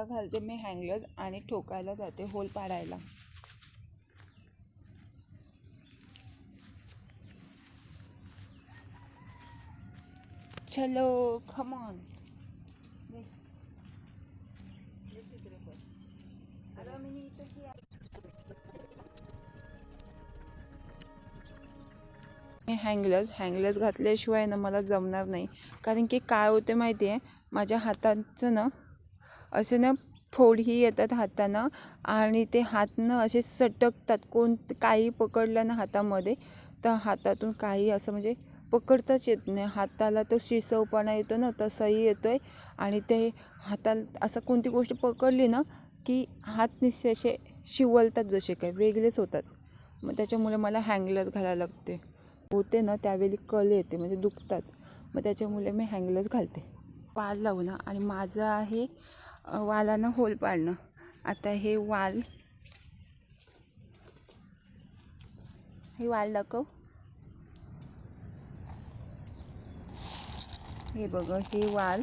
आता घालते मी हँगलर आणि ठोकायला जाते होल पाडायला. चलो खमॉन मी हँगलर्स हँगलर्स घातल्याशिवाय ना मला जमणार नाही. कारण की काय होते माहिती आहे माझ्या हाताचं ना असे ना फोडही येतात हातानं आणि ते हातनं असे सटकतात. कोण काही पकडलं ना हातामध्ये तर हातातून काही असं म्हणजे पकडताच येत नाही. हाताला तो शिसवपणा येतो ना तसाही येतो आहे आणि ते हाताला असं कोणती गोष्ट पकडली ना की हात निश्चय असे शिवलतात जसे काय वेगळेच होतात. मग त्याच्यामुळे मला हँगलर्स घालायला लागते. होते ना त्यावेळी कल येते म्हणजे दुखतात. मग त्याच्यामुळे मी हँगलर्स घालते. पाल लावणं आणि माझं आहे वालानं होल पाडणं. आता हे वाल. हे वाल दाखव. हे बघ हे वाल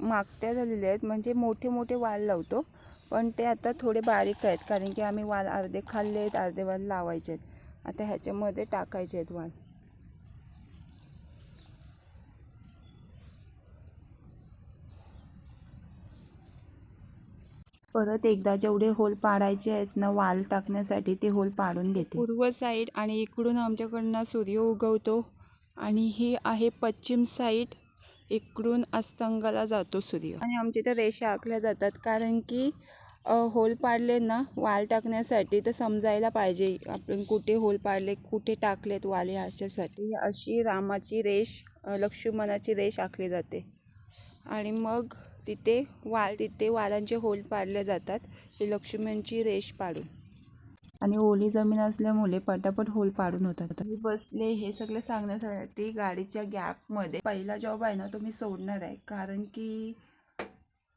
मागत्या झालेले आहेत. म्हणजे मोठे मोठे वाल लावतो. पण ते आता थोडे बारीक आहेत. कारण की आम्ही वाल अर्धे खाल्ले आहेत अर्धे वाल लावायचे आहेत. आता ह्याच्यामध्ये टाकायचे आहेत वाल. परत एकदा जेवढे होल पाडायचे आहेत ना वाल टाकण्यासाठी ते होल पाडून घेते. पूर्व साईड आणि इकडून आमच्याकडनं सूर्य उगवतो आणि ही आहे पश्चिम साईड इकडून अस्तंगाला जातो सूर्य. आणि आमच्या इथे रेषा आखल्या जातात कारण की होल पाडले ना वाल टाकण्यासाठी तर समजायला पाहिजे. आपण कुठे होल पाडले कुठे टाकलेत वाले ह्याच्यासाठी अशी रामाची रेष लक्ष्मणाची रेष आखली जाते. आणि मग तिथे वाल तिथे वालांचे होल पाडले जातात. ते लक्ष्मींची रेष पाडून. आणि ओली जमीन असल्यामुळे पटापट होल पाडून होतात. मी बसले हे सगळं सांगण्यासाठी गाडीच्या गॅपमध्ये. पहिला जॉब आहे ना तो मी सोडणार आहे. कारण की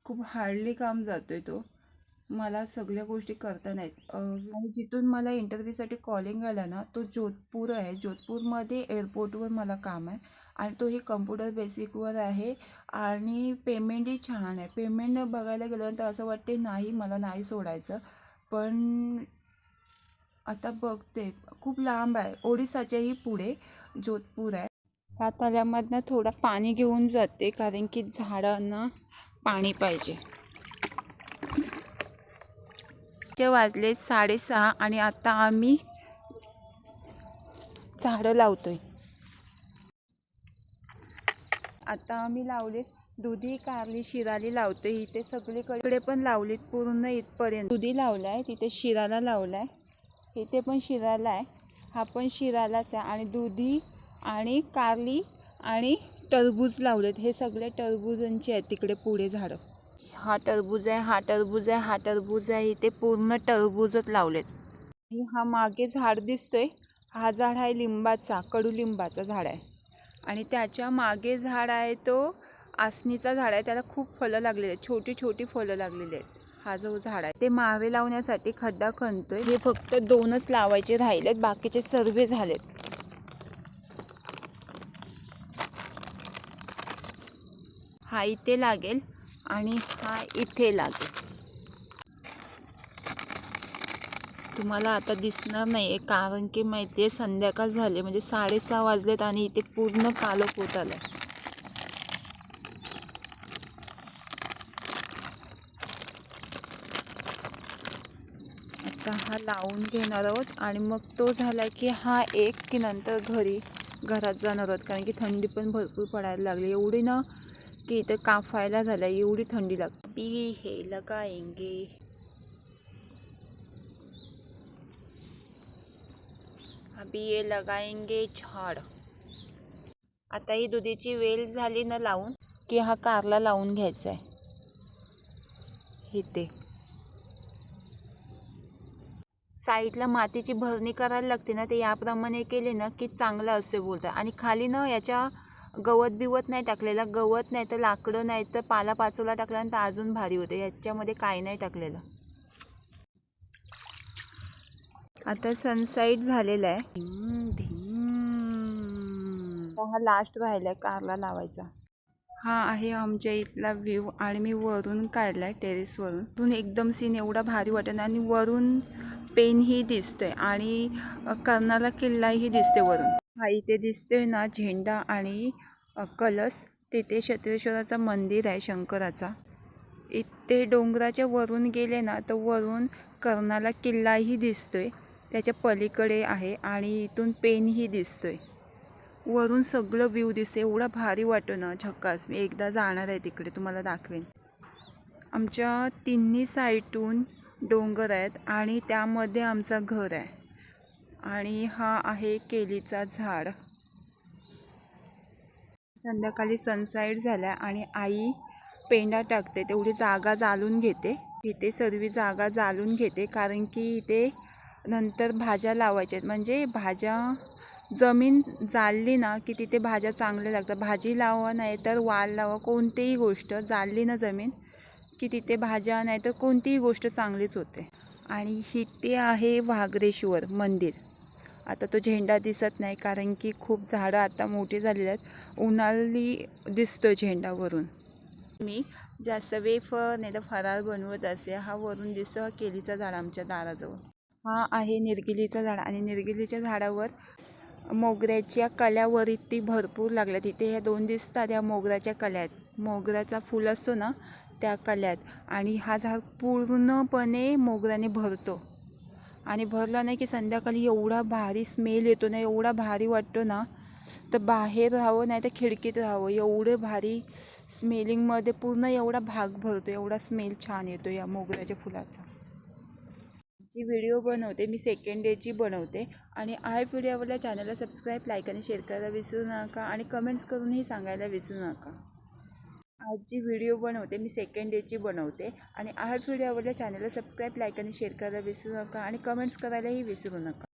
खूप हार्डली काम जातोय तो. मला सगळ्या गोष्टी करता नाहीत. आणि जिथून मला इंटरव्ह्यूसाठी कॉलिंग आला ना तो जोधपूर आहे. जोधपूरमध्ये एअरपोर्टवर मला काम आहे. आणि तोही कम्प्युटर बेसिकवर आहे आणि पेमेंटही छान आहे. पेमेंट बघायला गेलं तर असं वाटते नाही मला नाही सोडायचं. पण आता बघते. खूप लांब आहे. ओडिसाच्याही पुढे जोधपूर आहे. ह्या तळ्यामधनं थोडं पाणी घेऊन जाते कारण की झाडांना पाणी पाहिजे. चे वाजले साडेसहा आणि आता आम्ही झाडं लावतोय. आता आम्ही लावले दुधी कारली शिराली लावते इथे सगळीकडे पण लावलीत पूर्ण इथपर्यंत. दुधी लावलाय तिथे शिराला लावलाय. इथे पण शिराला आहे. हा पण शिरालाच आहे. आणि दुधी आणि कारली आणि टरबूज लावलेत. हे सगळे टरबूजांचे आहेत तिकडे पुढे झाडं. हा टरबूज आहे हा टरबूज आहे हा टरबूज आहे. इथे पूर्ण टरबूजच लावलेत. हा मागे झाड दिसतोय. हा झाड आहे लिंबाचा कडुलिंबाचा झाड आहे. आणि त्याच्यामागे झाड आहे तो आसनीचा झाड आहे. त्याला खूप फळं लागलेली आहेत. छोटी छोटी फळं लागलेली आहेत. हा जो झाड आहे ते मावे लावण्यासाठी खड्डा खणतोय. हे फक्त दोनच लावायचे राहिलेत. बाकीचे सर्वे झालेत. हा इथे लागेल आणि हा इथे लागेल. तुम्हाला आता दिसणार नाही आहे कारण की माहिती आहे संध्याकाळ झाले म्हणजे साडेसहा वाजलेत आणि इथे पूर्ण कालोख होत आलं आता हा लावून घेणार आहोत आणि मग तो झाला की हा एक की नंतर घरी घरात जाणार आहोत कारण की थंडी पण भरपूर पडायला लागली. एवढी ना की इथं काफायला झालं एवढी थंडी लागते. बी हे लगाएंगे अभी ये लगाएंगे झाड. आता ही दुधीची वेल झाली ना लावून की हा कारला लावून घ्यायचा आहे इथे साईडला मातीची भरणी करायला लागते ना ते याप्रमाणे केले ना की चांगलं असे बोलतात. आणि खाली ना याच्या गवत बिवत नाही टाकलेलं गवत नाही तर लाकडं नाही तर पाला पाचोला टाकल्यानंतर अजून भारी होते. याच्यामध्ये काही नाही टाकलेलं. आता सनसाईट झालेला आहे. हा लास्ट राहिलाय कारला लावायचा. हा आहे आमच्या इथला व्ह्यू आणि मी वरून काढलाय टेरेसवरून तून एकदम सीन एवढा भारी वाटत आणि वरून पेनही दिसतोय आणि अ, कर्नाला किल्लाही दिसते वरून. हा इथे दिसतोय ना झेंडा आणि कलश. तिथे क्षत्रेश्वराचं मंदिर आहे शंकराचा. इथे डोंगराच्या वरून गेले ना तर वरून कर्नाला किल्लाही दिसतोय. त्याच्या पलीकडे आहे आणि इथून पेनही दिसतोय. वरून सगळं व्ह्यू दिसते एवढा भारी वाटतो ना झक्कास. मी एकदा जाणार आहे तिकडे. तुम्हाला दाखवेन. आमच्या तिन्ही साईडून डोंगर आहेत आणि त्यामध्ये आमचं घर आहे. आणि हा आहे केलीचा झाड. संध्याकाळी सनसाईड झाला आणि आई पेंडा टाकते. तेवढी जागा जाळून घेते. इथे सर्व जागा जाळून घेते. कारण की इथे नंतर भाज्या लावायच्या आहेत. म्हणजे भाज्या जमीन जाळली ना की तिथे भाज्या चांगल्या लागतात. भाजी लावा नाही तर वाल लावा कोणतीही गोष्ट जाळली ना जमीन की तिथे भाज्या नाही तर कोणतीही गोष्ट चांगलीच होते. आणि इथे आहे वाघरेश्वर मंदिर. आता तो झेंडा दिसत नाही कारण की खूप झाडं आता मोठी झालेली आहेत. उन्हाळी दिसतो झेंडावरून. मी जास्त वेफ नाही तर फराळ बनवत असे. हा वरून दिसतो हा केलीचा झाड आमच्या दाराजवळ. हा आहे निर्गिलीचं झाड आणि निर्गिलीच्या झाडावर मोगऱ्याच्या कल्यावरती भरपूर लागल्या तिथे ह्या दोन दिसतात या मोगऱ्याच्या कल्यात. मोगऱ्याचा फूल असतो ना त्या कल्यात. आणि हा झाड पूर्णपणे मोगऱ्याने भरतो. आणि भरला नाही की संध्याकाळी एवढा भारी स्मेल येतो ना एवढा भारी वाटतो ना तर बाहेर राहावं नाही तर खिडकीत राहावं. एवढे भारी स्मेलिंगमध्ये पूर्ण एवढा भाग भरतो एवढा स्मेल छान येतो या मोगऱ्याच्या फुलाचा. जी व्हिडिओ बनवते मी सेकंड डेची बनवते. आणि आहे व्हिडिओ आवडल्या चॅनलला सबस्क्राईब लाईक आणि शेअर करायला विसरू नका. आणि कमेंट्स करूनही सांगायला विसरू नका. आज जी व्हिडिओ बनवते मी सेकंड डेची बनवते. आणि आज व्हिडिओ आवडल्या चॅनलला सबस्क्राईब लाईक आणि शेअर करायला विसरू नका. आणि कमेंट्स करायलाही विसरू नका.